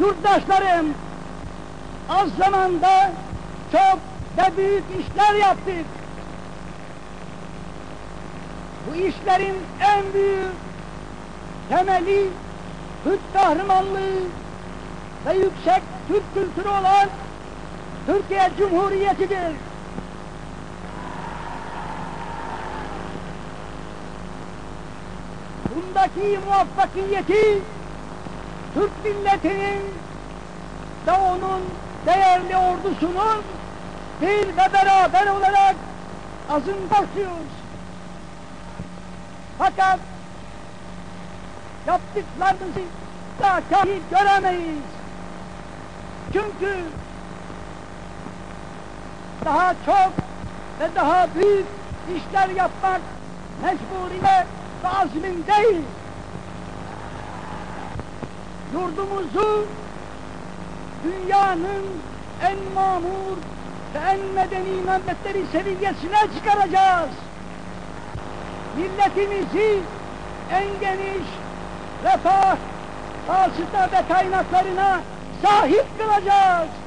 Yurttaşlarım, az zamanda çok ve büyük işler yaptık. Bu işlerin en büyük temeli Türk kahramanlığı ve yüksek Türk kültürü olan Türkiye Cumhuriyeti'dir. Bundaki muvaffakiyeti Türk milletinin ve onun değerli ordusunun bir ve beraber olarak azın basıyoruz. Fakat yaptıklarımızı da kahi göremeyiz. Çünkü daha çok ve daha büyük işler yapmak mecburiyet ve azmindeyiz. Yurdumuzu dünyanın en mamur ve en medeni memleketleri seviyesine çıkaracağız. Milletimizi en geniş refah, vasıta ve kaynaklarına sahip kılacağız.